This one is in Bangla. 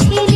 ছিলে